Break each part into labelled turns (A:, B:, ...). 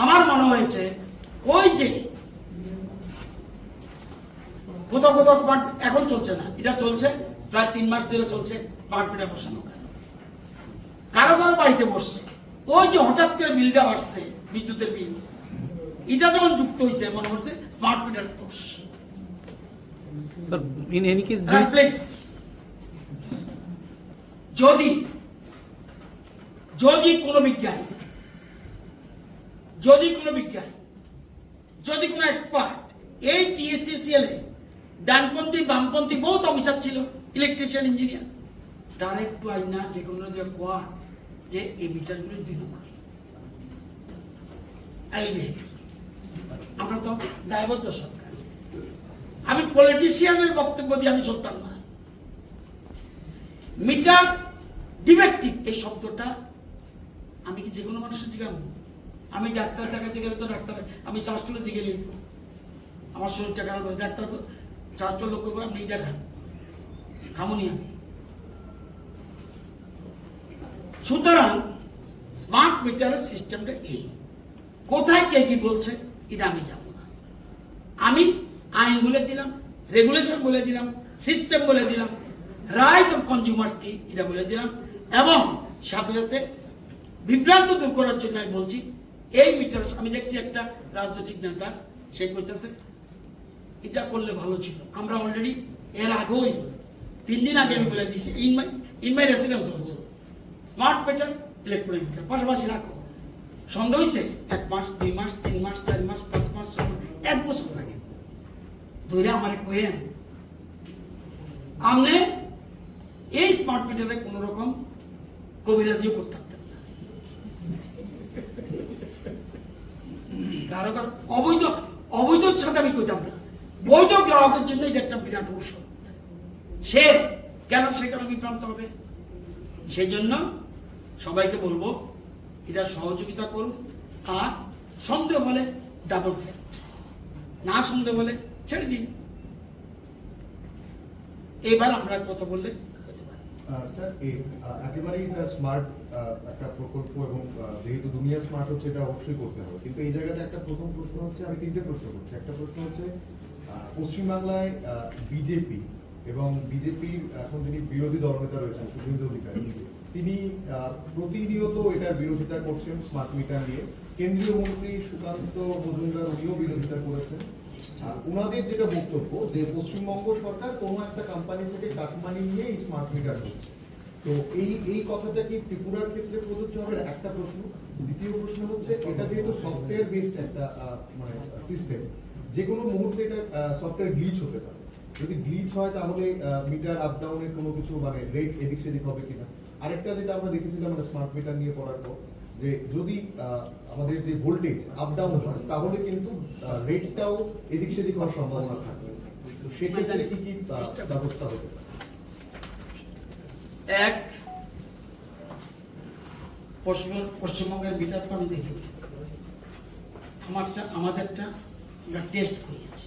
A: আমার মনে হয়েছে ওই যে কোথাও কোথাও স্মার্ট এখন চলছে না। এটা চলছে প্রায় তিন মাস ধরে চলছে স্মার্ট মিটার বসানো কাজ। কারও কারও বাড়িতে বসছে। ওই যে হঠাৎ করে বিলটা বাড়ছে বিদ্যুতের বিল। এটা যখন যুক্ত হয়েছে মনে হচ্ছে স্মার্ট মিটারের দোষ। হ্যাঁ, যদি যদি কোনো বিজ্ঞানী যদি কোনো বিজ্ঞানী, যদি কোনো এক্সপার্ট এই টিএসসিসিএল এ ডানপন্থী, বামপন্থী বহুত অফিসার ছিল ইলেকট্রিশিয়ান ইঞ্জিনিয়ার তার একটু আইনা যে কোনো দিয়ে কোয়া যে এই মিটারগুলো বি আমরা তো দায়বদ্ধ সরকার। আমি পলিটিশিয়ানের বক্তব্য দিয়ে আমি চলতাম না মিটার ডিফেক্টিভ এই শব্দটা আমি কি যে কোনো মানুষের জিজ্ঞাসা আমি ডাক্তার দেখাতে গেলে তো ডাক্তার, আমি জিজ্ঞে নিব আমার শরীরটা খারাপ হয় ডাক্তার চাষটা লোক আপনি এটা খান খামুনি আমি। সুতরাং স্মার্ট মিটারের সিস্টেমটা এই। কোথায় কে কি বলছে, এটা আমি যাব না। আমি আইন বলে দিলাম রেগুলেশন বলে দিলাম সিস্টেম বলে দিলাম রাইট অফ কনজিউমার্স কি এটা বলে দিলাম, এবং সাথে সাথে বিভ্রান্ত দূর করার জন্য আমি বলছি এই মিটার, আমি দেখছি একটা রাজনৈতিক নেতা, সে কইতেছে, এটা করলে ভালো ছিল। আমরা অলরেডি এর আগেই, তিন দিন আগে আমি বলে দিয়েছি in my in my residence also smart meter electronic meter পাশাপাশি রাখো। সন্দেহ হয়েছে এক মাস, দুই মাস, তিন মাস, চার মাস, পাঁচ মাস, ছয় মাস, এক বছর আগে ধরে আমার কোয়েন আমনে এই স্মার্ট মিটারে কোনো রকম কবিরাজিও করতে পারতেন না কারও কারও অবৈধ অবৈধ সাথে আমি কইতাম না। বৈধ গ্রাহকের জন্য এটা একটা বিরাট ঔষধ সে কেন সে কেন বিভ্রান্ত হবে? সেই জন্য সবাইকে বলব, এটা সহযোগিতা করুন। আর সন্দেহ হলে ডাবল সেট না সন্দেহ হলে ছেড়ে দিন। এবার আমরা কথা বললে
B: স্যার একেবারেই স্মার্ট একটা প্রকল্প এবং যেহেতু দুনিয়া স্মার্ট হচ্ছে, এটা অবশ্যই করতে হবে। কিন্তু এই জায়গাতে একটা প্রথম প্রশ্ন হচ্ছে, আমি তিনটে প্রশ্ন করছি। একটা প্রশ্ন হচ্ছে পশ্চিমবাংলায় বিজেপি এবং বিজেপির এখন যিনি বিরোধী দলনেতা রয়েছেন শুভেন্দু অধিকারী, তিনি প্রতিনিয়ত এটার বিরোধিতা করছেন স্মার্ট মিটার নিয়ে। কেন্দ্রীয় মন্ত্রী সুকান্ত মজুমদার, উনিও বিরোধিতা করেছেন। আর ওনাদের যেটা বক্তব্য যে পশ্চিমবঙ্গ সরকার কোনো একটা কোম্পানি থেকে কাটমানি নিয়ে এই স্মার্ট মিটার হচ্ছে তো এই এই কথাটা কি ত্রিপুরার ক্ষেত্রে প্রযোজ্য হবে? একটা প্রশ্ন। দ্বিতীয় প্রশ্ন হচ্ছে, এটা যেহেতু সফটওয়্যার বেসড একটা মানে সিস্টেম যে কোনো মুহূর্তে এটা সফটওয়্যার গ্লিচ হতে পারে। যদি গ্লিচ হয় তাহলে মিটার আপ ডাউনের কোনো কিছু মানে রেট এদিক সেদিক হবে কিনা? আরেকটা যেটা আমরা দেখেছিলাম মানে স্মার্ট মিটার নিয়ে পড়ার পর যে যদি আমাদের যে ভোল্টেজ আপ ডাউন হয়, তাহলে কিন্তু রেটটাও এদিক সেদিক হওয়ার সম্ভাবনা থাকবে। তো সেক্ষেত্রে কি কি ব্যবস্থা পারে?
A: এক, পশ্চিম, পশ্চিমবঙ্গের মিটার তো আমি দেখিনি আমারটা, আমাদেরটা আমরা টেস্ট করিয়েছি।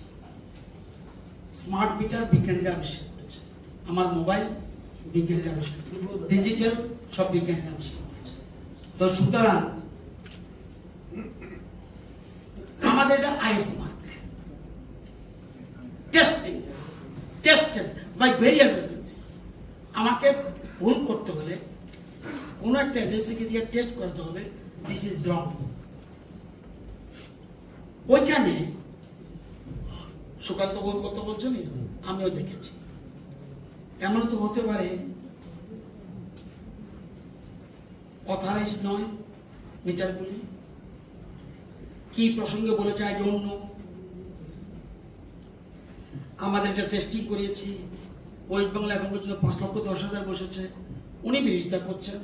A: স্মার্ট মিটার বিজ্ঞানীরা আবিষ্কার করেছে। আমার মোবাইল বিজ্ঞানীরা আবিষ্কার ডিজিটাল সব বিজ্ঞানীরা আবিষ্কার তো সুতরাং আমাদের এটা IS mark testing tested by various agency আমাকে ভুল করতে হলে কোনো একটা এজেন্সিকে দিয়ে টেস্ট করতে হবে দিস ইজ রং ওইখানে সুকান্ত বাবুর কথা বলছেন? আমিও দেখেছি। এমন তো হতে পারে অথরাইজ নয় মিটারগুলি কি প্রসঙ্গে বলেছে আই ডোন্ট নো আমাদের এটা টেস্টিং করিয়েছি। ওয়েস্ট বাংলা এখন পর্যন্ত পাঁচ লক্ষ দশ হাজার বসেছে। উনি বিরোধিতা করছেন।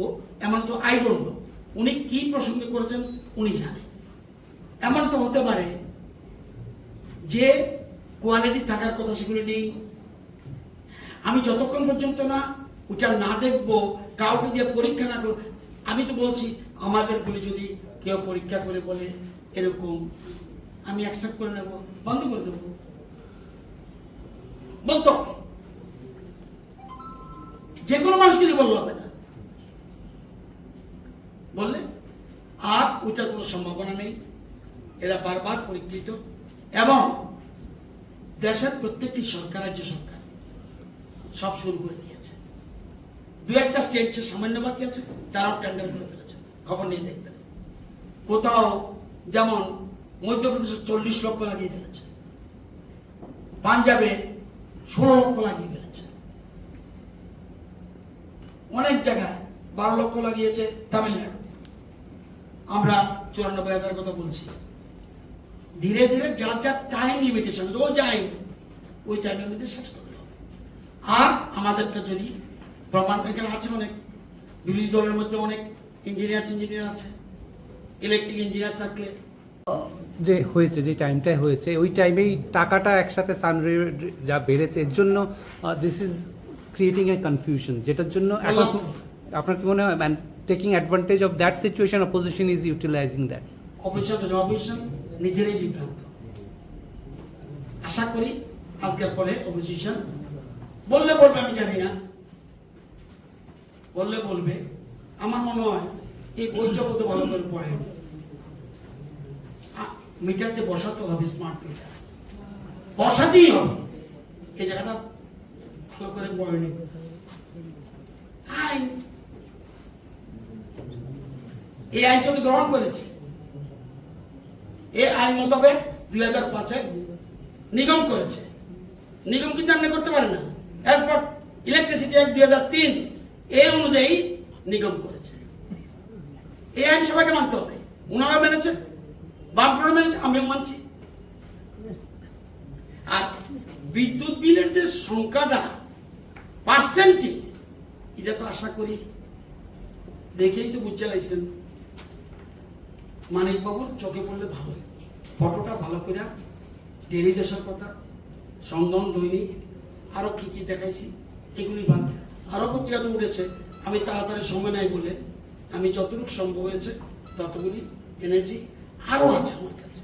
A: ও, এমন তো আই ডোন্ট নো উনি কি প্রসঙ্গে করেছেন, উনি জানেন এমন তো হতে পারে যে কোয়ালিটি থাকার কথা সেগুলি নেই। আমি যতক্ষণ পর্যন্ত না ওটা না দেখব, কাউকে দিয়ে পরীক্ষা না করব। আমি তো বলছি আমাদেরগুলি যদি কেউ পরীক্ষা করে বলে এরকম, আমি অ্যাকসেপ্ট করে নেব, বন্ধ করে দেবো। বলতে। যে কোনো মানুষকে দিয়ে বললে হবে না। বললে, আর ওইটার কোনো সম্ভাবনা নেই। এরা বারবার পরীক্ষিত। এবং দেশের প্রত্যেকটি সরকার, রাজ্য সরকার, সব শুরু করে দিয়েছে। দু একটা স্টেট যে সামান্য বাকি আছে, তারাও টেন্ডার করে ফেলেছে। খবর নিয়ে দেখবেন। কোথাও যেমন মধ্যপ্রদেশে চল্লিশ লক্ষ লাগিয়ে ফেলেছে। পাঞ্জাবে ষোলো লক্ষ লাগিয়ে ফেলেছে। অনেক জায়গায় বারো লক্ষ লাগিয়েছে তামিলনাড়ু। আমরা চুরানব্বই হাজার কথা বলছি। ধীরে ধীরে যার যার টাইম লিমিটেশন ও যাই ওই টাইমের মধ্যে শেষ করতে হবে আর আমাদেরটা যদি প্রমাণ এখানে আছে অনেক। বিরোধী দলের মধ্যে অনেক ইঞ্জিনিয়ার টিঞ্জিনিয়ার আছে। ইলেকট্রিক ইঞ্জিনিয়ার থাকলে।
C: যে হয়েছে যে টাইমটায় হয়েছে ওই টাইমেই টাকাটা একসাথে সানরে যা বেড়েছে এর জন্য this is creating a confusion যেটার জন্য আপনার কি মনে হয় taking advantage of that situation opposition is utilising that
A: officer opposition নিজেরাই বিভ্রান্ত। আশা করি আজকের পরে অপোজিশন বললে বলবে আমি জানি না। বললে বলবে, আমার মনে হয় এই বোধ ভালো করে পড়েনি মিটারটি বসাতে হবে স্মার্ট মিটার বসাতেই হবে। এই জায়গাটা ভালো করে পড়েনি আইন এই আইন যদি গ্রহণ করেছি এই আইন মোতাবেক দুই হাজার পাঁচে নিগম করেছে। নিগম কিন্তু আপনি করতে পারেন না। অ্যাজ ইলেকট্রিসিটি অ্যাক্ট দুই হাজার তিন এই অনুযায়ী নিগম করেছে। এই আইন সবাইকে মানতে হবে। ওনারা মেনেছে বামপুরা মেনেছে, আমিও মানছি। আর বিদ্যুৎ বিলের যে সংখ্যাটা পার্সেন্টেজ এটা তো আশা করি দেখেই তো বুঝতে লাইছেন। মানিক বাবুর চোখে পড়লে ভালো। ফটোটা ভালো করে ডেলি দেশের কথা সন্দন দৈনিক, আরও কি কি দেখাইছি, এগুলি বাদ আরও পত্রিকাতে উঠেছে আমি তাড়াতাড়ি সময় নাই বলে আমি যতটুকু সম্ভব হয়েছে ততগুলি এনেছি আরও আছে আমার কাছে।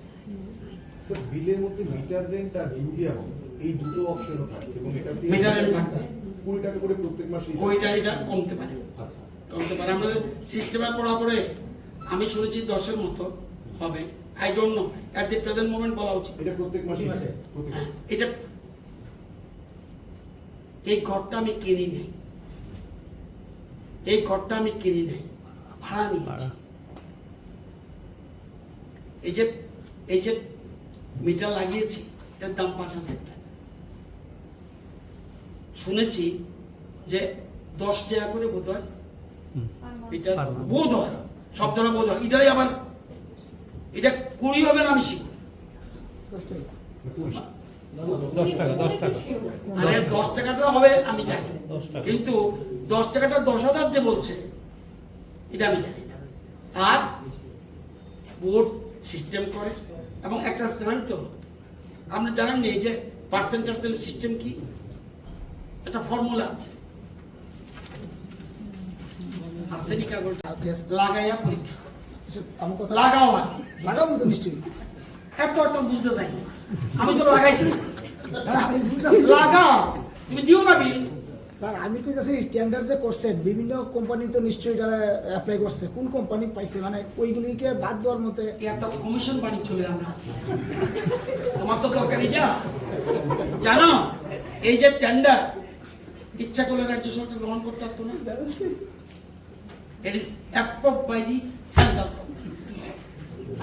B: বিলের মধ্যে মিটার রেন্ট আর ডিউটি অ্যামাউন্ট এই দুটো অপশনও থাকছে এবং এটা দিয়ে
A: Meter rent থাকবে।
B: কুড়ি টাকা করে প্রত্যেক মাসে
A: ওইটা এটা কমতে পারে।
B: আচ্ছা।
A: কমতে পারে। আমাদের সিস্টেমে পড়া পড়ে আমি শুনেছি দশের মতো হবে। I don't know at the present moment বলা উচিত।
B: এটা প্রত্যেক মাসে প্রত্যেক
A: হ্যাঁ, এটা এই ঘরটা আমি কিনি নাই এই ঘরটা আমি কিনি নাই ভাড়া নিয়েছি। এই যে এই যে মিটার লাগিয়েছি এটার দাম পাঁচ হাজার টাকা। শুনেছি যে দশ টাকা করে বোধ হয় মিটার বোধ হয় শব্দটা বোধ হয়। এটাই আবার এটা কুড়ি হবে না আমি শিখব।
C: দশ টাকা দশ টাকা।
A: আরে দশ টাকাটা হবে আমি জানি।
C: দশ
A: কিন্তু দশ টাকাটা দশ হাজার যে বলছে এটা আমি জানি না। আর বোর্ড সিস্টেম করে এবং একটা জানেন তো আপনি জানেন না এই যে পার্সেন্ট টার্সেন্ট সিস্টেম কি? একটা ফর্মুলা আছে। কাগজটা? লাগাইয়া পরীক্ষা
D: আমার
A: লাগাও
D: লাগাবো তো নিশ্চয়ই।
A: এত অর্থ বুঝতে চাই না। আমি তো লাগাইছি।
D: না, আমি বুঝতেছি।
A: তুমি দিও না বিল।
D: স্যার আমি কইতাছি স্ট্যান্ডার্ড যে করছেন বিভিন্ন কোম্পানি তো নিশ্চয়ই তারা অ্যাপ্লাই করছে। কোন কোম্পানি পাইছে? মানে ওইগুলিকে বাদ দেওয়ার মতে
A: এত কমিশন বাণিজ্য আমরা আছি। তোমার তো দরকার এটা। জানো এই যে টেন্ডার ইচ্ছা করলে রাজ্য সরকার গ্রহণ করতে পারতো না। It is approve by the central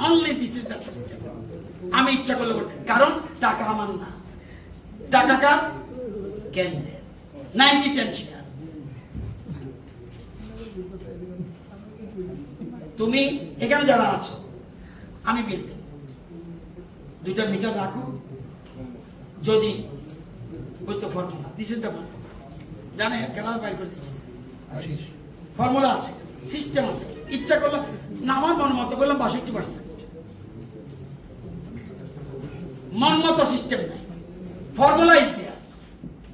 A: only this is the আমি ইচ্ছা করলে কারণ টাকা আমার না। টাকা কার? কেন্দ্রের। নাইনটি টেন শেয়ার তুমি এখানে যারা আছো আমি বিল দেব দুইটা মিটার রাখো। যদি ওই তো formula this is the formula. জানে কেন বাইর করে দিচ্ছি ফর্মুলা আছে সিস্টেম আছে। ইচ্ছা করলাম না আমার মন মতো করলাম বাষট্টি পার্সেন্ট মন মতো সিস্টেম নাই। ফর্মুলা ইজ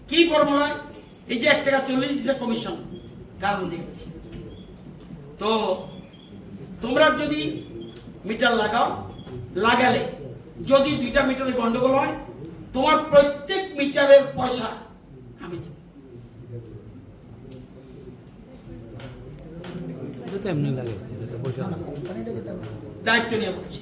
A: কি ফর্মুলা? এই যে এক টাকা চল্লিশ দিচ্ছে কমিশন কারণ দিয়ে দিচ্ছে তো তোমরা যদি মিটার লাগাও লাগালে যদি দুইটা মিটারে গন্ডগোল হয় তোমার প্রত্যেক মিটারের পয়সা আমি দেব। দায়িত্ব নিয়ে বলছি।